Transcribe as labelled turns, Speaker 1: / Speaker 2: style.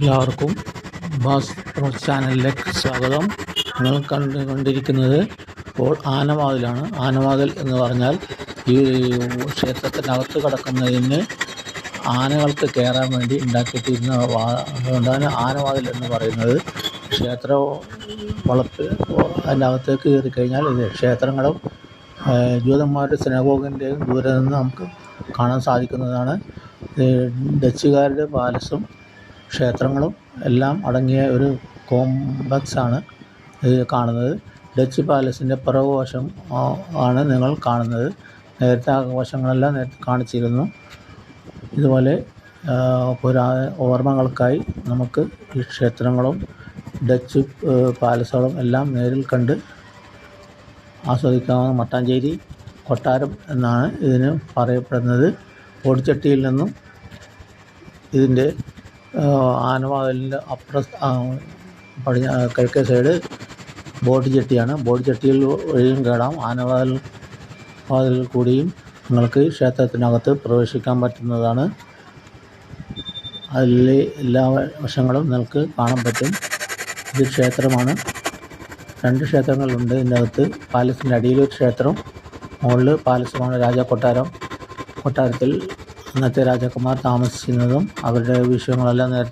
Speaker 1: എല്ലാവർക്കും ബാസ് ചാനലിലേക്ക് സ്വാഗതം. നിങ്ങൾ കണ്ടുകൊണ്ടിരിക്കുന്നത് ഇപ്പോൾ ആനവാതിലാണ്. ആനവാതിൽ എന്ന് പറഞ്ഞാൽ ഈ ക്ഷേത്രത്തിനകത്ത് കടക്കുന്നതിന് ആനകൾക്ക് കയറാൻ വേണ്ടി ഉണ്ടാക്കിയിട്ടിരുന്ന അതുകൊണ്ടാണ് ആനവാതിൽ എന്ന് പറയുന്നത്. ക്ഷേത്ര വളപ്പ് അതിന്റെ അകത്തേക്ക് കയറി കഴിഞ്ഞാൽ ഇത് ക്ഷേത്രങ്ങളും ജൂതന്മാരുടെ സിനഗോഗിന്റെയും ദൂരെ നിന്ന് നമുക്ക് കാണാൻ സാധിക്കുന്നതാണ്. ഡച്ചുകാരുടെ പാലസും ക്ഷേത്രങ്ങളും എല്ലാം അടങ്ങിയ ഒരു കോംപ്ലക്സ് ആണ് കാണുന്നത്. ഡച്ച് പാലസിന്റെ പിറകു വശം ആണ് നിങ്ങൾ കാണുന്നത്. നേരത്തെ ആ വശങ്ങളെല്ലാം നേരത്തെ കാണിച്ചിരുന്നു. ഇതുപോലെ പുരാ ഓർമ്മകൾക്കായി നമുക്ക് ഈ ക്ഷേത്രങ്ങളും ഡച്ച് പാലസുകളും എല്ലാം നേരിൽ കണ്ട് ആസ്വദിക്കാവുന്ന മട്ടാഞ്ചേരി കൊട്ടാരം എന്നാണ് ഇതിന് പറയപ്പെടുന്നത്. ഓടിച്ചട്ടിയിൽ നിന്നും ഇതിന്റെ ആനവാതിലിന്റെ അപ്പുറ പടിഞ്ഞാ കിഴക്കേ സൈഡ് ബോട്ട് ജെട്ടിയാണ്. ബോട്ട് ജെട്ടിയിൽ വഴിയും കയറാം ആനവാതിൽ വാതിലിൽ കൂടിയും നിങ്ങൾക്ക് ക്ഷേത്രത്തിനകത്ത് പ്രവേശിക്കാൻ പറ്റുന്നതാണ്. അതിലെ എല്ലാ വശങ്ങളും നിങ്ങൾക്ക് കാണാൻ പറ്റും. ഇത് ക്ഷേത്രമാണ്. രണ്ട് ക്ഷേത്രങ്ങളുണ്ട് ഇതിന്റെ അകത്ത് പാലസിന്റെ അടിയിലൊരു ക്ഷേത്രം മുകളിൽ പാലസുമാണ് രാജ കൊട്ടാരം. കൊട്ടാരത്തിൽ അന്നത്തെ രാജാക്കന്മാർ താമസിച്ചിരുന്നതും അവരുടെ വിഷയങ്ങളെല്ലാം നേരത്തെ